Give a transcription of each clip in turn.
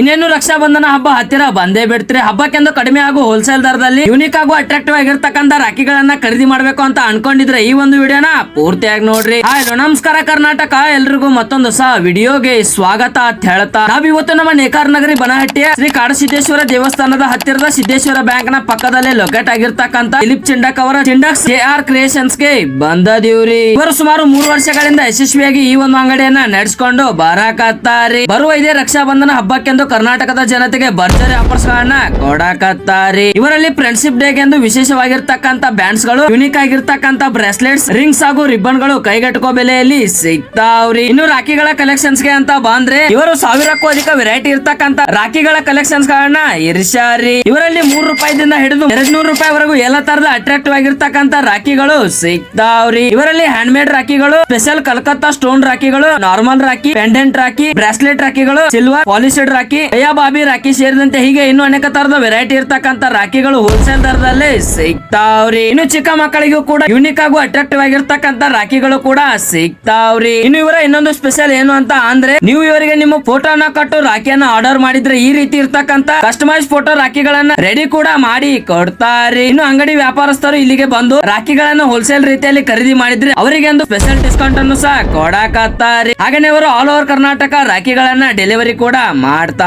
ಇನ್ನೇನು ರಕ್ಷಾ ಬಂಧನ ಹಬ್ಬ ಹತ್ತಿರ ಬಂದೇ ಬಿಡ್ತ್ರಿ, ಹಬ್ಬಕ್ಕೆಂದು ಕಡಿಮೆ ಹಾಗೂ ಹೋಲ್ಸೇಲ್ ದರದಲ್ಲಿ ಯೂನಿಕ್ ಹಾಗೂ ಅಟ್ರಾಕ್ಟಿವ್ ಆಗಿರ್ತಕ್ಕಂಥ ರಾಖಿಗಳನ್ನ ಖರೀದಿ ಮಾಡ್ಬೇಕು ಅಂತ ಅನ್ಕೊಂಡಿದ್ರೆ ಈ ಒಂದು ವಿಡಿಯೋನ ಪೂರ್ತಿಯಾಗಿ ನೋಡ್ರಿ. ಹಲೋ, ನಮಸ್ಕಾರ ಕರ್ನಾಟಕ. ಎಲ್ರಿಗೂ ಮತ್ತೊಂದು ಹೊಸ ವಿಡಿಯೋಗೆ ಸ್ವಾಗತ ಅಂತ ಹೇಳ್ತಾ ನಾವ್ ಇವತ್ತು ನಮ್ಮ ನೇಕಾರ ನಗರಿ ಬನಹಟ್ಟಿಯ ಶ್ರೀ ಕಾಡಸಿದ್ದೇಶ್ವರ ದೇವಸ್ಥಾನದ ಹತ್ತಿರದ ಸಿದ್ದೇಶ್ವರ ಬ್ಯಾಂಕ್ನ ಪಕ್ಕದಲ್ಲೇ ಲೊಕೇಟ್ ಆಗಿರ್ತಕ್ಕಂಥ ದಿಲೀಪ್ ಚಿಂಡಕ್ ಅವರ ಚಿಂಡಕ್ ಕೆ ಆರ್ ಕ್ರಿಯೇಷನ್ಸ್ಗೆ ಬಂದದಿವ್ರಿ. ಇವರು ಸುಮಾರು ಮೂರು ವರ್ಷಗಳಿಂದ ಯಶಸ್ವಿಯಾಗಿ ಈ ಒಂದು ಅಂಗಡಿಯನ್ನ ನಡೆಸಿಕೊಂಡು ಬರಕತ್ತಾರೆ. ಬರುವ ಇದೇ ರಕ್ಷಾ ಬಂಧನ ಹಬ್ಬಕ್ಕೆಂದು ಕರ್ನಾಟಕದ ಜನತೆಗೆ ಭರ್ಜರಿ ಆಫರ್ಸ್ ಗಳನ್ನ ಕೊಡಕತ್ತಾರಿ. ಇವರಲ್ಲಿ ಫ್ರೆಂಡ್ಶಿಪ್ ಡೇ ಎಂದು ವಿಶೇಷವಾಗಿರ್ತಕ್ಕಂಥ ಬ್ಯಾಂಡ್ಸ್ಗಳು ಯುನಿಕ್ ಆಗಿರ್ತಕ್ಕಂತ ಬ್ರೆಸ್ಲೆಟ್ಸ್ ರಿಂಗ್ಸ್ ಹಾಗೂ ರಿಬ್ಬನ್ಗಳು ಕೈಗೆಟಕೋ ಬೆಲೆಯಲ್ಲಿ ಸಿಗ್ತಾವ್ರಿ. ಇನ್ನು ರಾಖಿಗಳ ಕಲೆಕ್ಷನ್ಸ್ಗೆ ಅಂತ ಬಂದ್ರೆ ಇವರು ಸಾವಿರಕ್ಕೂ ಅಧಿಕ ವೆರೈಟಿ ಇರ್ತಕ್ಕಂತ ರಾಖಿಗಳ ಕಲೆಕ್ಷನ್ಸ್ ಗಳನ್ನ ಇರಿಸಾರಿ ಇವರಲ್ಲಿ ಮೂರು ರೂಪಾಯಿದಿಂದ ಹಿಡಿದು ಎರಡ್ ನೂರು ರೂಪಾಯಿವರೆಗೂ ಎಲ್ಲ ತರದ ಅಟ್ರಾಕ್ಟಿವ್ ಆಗಿರ್ತಕ್ಕಂತ ರಾಖಿಗಳು ಸಿಗ್ತಾವ್ರಿ. ಇವರಲ್ಲಿ ಹ್ಯಾಂಡ್ ಮೇಡ್ ರಾಖಿಗಳು special Calcutta stone ರಾಖಿಗಳು normal rakhi pendant rakhi bracelet ರಾಖಿಗಳು silver polished rakhi Bobby, rakhi ಸೇರಿದಂತೆ ಹೀಗೆ ಇನ್ನು ಅನೇಕ ತರದ ವೆರೈಟಿ ಇರ್ತಕ್ಕಂತ ರಾಖಿಗಳು ಹೋಲ್ಸೇಲ್ ದರದಲ್ಲಿ ಸಿಗ್ತಾವ್ರಿ. ಇನ್ನು ಚಿಕ್ಕ ಮಕ್ಕಳಿಗೂ ಕೂಡ ಯುನಿಕ್ ಆಗು ಅಟ್ರಾಕ್ಟಿವ್ ಆಗಿರ್ತಕ್ಕಂತ ರಾಖಿಗಳು ಕೂಡ ಸಿಗ್ತಾವ್ರಿ. ಇನ್ನು ಇವರ ಇನ್ನೊಂದು ಸ್ಪೆಷಲ್ ಏನು ಅಂತ ಅಂದ್ರೆ, ನೀವು ಇವರಿಗೆ ನಿಮ್ಮ ಫೋಟೋನ ಕಟ್ಟು ರಾಖಿಯನ್ನ ಆರ್ಡರ್ ಮಾಡಿದ್ರೆ ಈ ರೀತಿ ಇರ್ತಕ್ಕಂತ ಕಸ್ಟಮೈಸ್ ಫೋಟೋ ರಾಖಿಗಳನ್ನ ರೆಡಿ ಕೂಡ ಮಾಡಿ ಕೊಡ್ತಾರೆ. ಇನ್ನು ಅಂಗಡಿ ವ್ಯಾಪಾರಸ್ಥರು ಇಲ್ಲಿಗೆ ಬಂದು ರಾಖಿಗಳನ್ನ ಹೋಲ್ಸೇಲ್ ರೀತಿಯಲ್ಲಿ ಖರೀದಿ ಮಾಡಿದ್ರೆ ಅವರಿಗೆ ಒಂದು ಸ್ಪೆಷಲ್ ಡಿಸ್ಕೌಂಟ್ ಅನ್ನು ಸಹ ಕೊಡಕತ್ತಾರೆ. ಹಾಗೇನೆ ಇವರು ಆಲ್ ಓವರ್ ಕರ್ನಾಟಕ ರಾಖಿಗಳನ್ನ ಡೆಲಿವರಿ ಕೂಡ ಮಾಡ್ತಾರೆ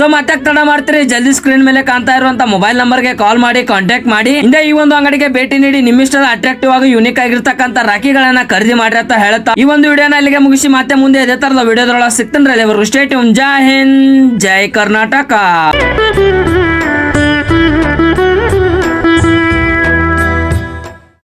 ಸೊ ಮತ್ತೆ ತಡ ಮಾಡ್ತೀರಿ? ಜಲ್ದಿ ಸ್ಕ್ರೀನ್ ಮೇಲೆ ಕಾಣ್ತಾ ಇರುವಂತ ಮೊಬೈಲ್ ನಂಬರ್ಗೆ ಕಾಲ್ ಮಾಡಿ ಕಾಂಟ್ಯಾಕ್ಟ್ ಮಾಡಿ. ಹಿಂದೆ ಈ ಒಂದು ಅಂಗಡಿಗೆ ಭೇಟಿ ನೀಡಿ, ನಿಮ್ಮಿಷ್ಟದ ಅಟ್ರಾಕ್ಟಿವ್ ಆಗಿ ಯುನಿಕ್ ಆಗಿರ್ತಕ್ಕಂಥ ರಾಖಿಗಳನ್ನ ಖರೀದಿ ಮಾಡಿ ಅಂತ ಹೇಳ್ತಾ ಈ ಒಂದು ವಿಡಿಯೋನ ಇಲ್ಲಿಗೆ ಮುಗಿಸಿ, ಮತ್ತೆ ಮುಂದೆ ಇದೇ ತರದ ಅಲ್ಲಿ ಅವರು ಸ್ಟೇಟ್ ಜೈ ಹಿಂದ್ ಜೈ ಕರ್ನಾಟಕ